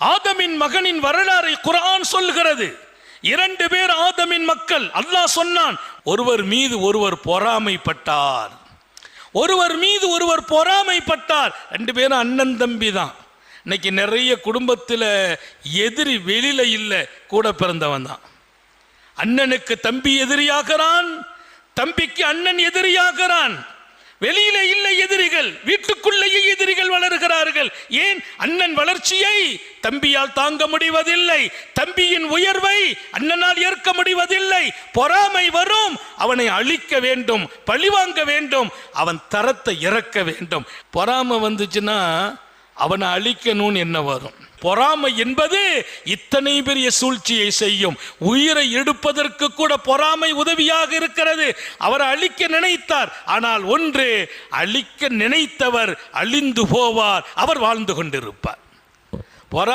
ஆதமின் மகனின் வரலாறை குரான் சொல்கிறது இரண்டு பேர் ஆதமின் மக்கள். அல்லாஹ் சொன்னான் ஒருவர் மீது ஒருவர் பொறாமைப்பட்டார். ஒருவர் மீது ஒருவர் பொறாமைப்பட்டார். ரெண்டு பேரும் அண்ணன் தம்பி தான். இன்னைக்கு நிறைய குடும்பத்தில் எதிரி வெளியில இல்லை கூட பிறந்தவன் தான். அண்ணனுக்கு தம்பி எதிரியாகிறான் தம்பிக்கு அண்ணன் எதிரியாகிறான். வெளியில இல்லை எதிரிகள் வீட்டுக்குள்ளேயே எதிரிகள் வளர்கிறார்கள் ஏன் அண்ணன் வளர்ச்சியை தம்பியால் தாங்க முடிவதில்லை? தம்பியின் உயர்வை அண்ணனால் ஏற்க முடிவதில்லை. பொறாமை வரும் அவனை அழிக்க வேண்டும் பழிவாங்க வேண்டும் அவன் தரத்தை இறக்க வேண்டும். பொறாமை வந்துச்சுன்னா அவனை அழிக்கணும்னு என்ன வரும்? பொறாமை என்பது இத்தனை பெரிய சூழ்ச்சியை செய்யும். உயிரை எடுப்பதற்கு கூட பொறாமை உதவியாக இருக்கிறது. அவர் அழிக்க நினைத்தார். ஆனால் ஒன்று அழிக்க நினைத்தவர் அழிந்து போவார். அவர் வாழ்ந்து கொண்டிருப்பார்.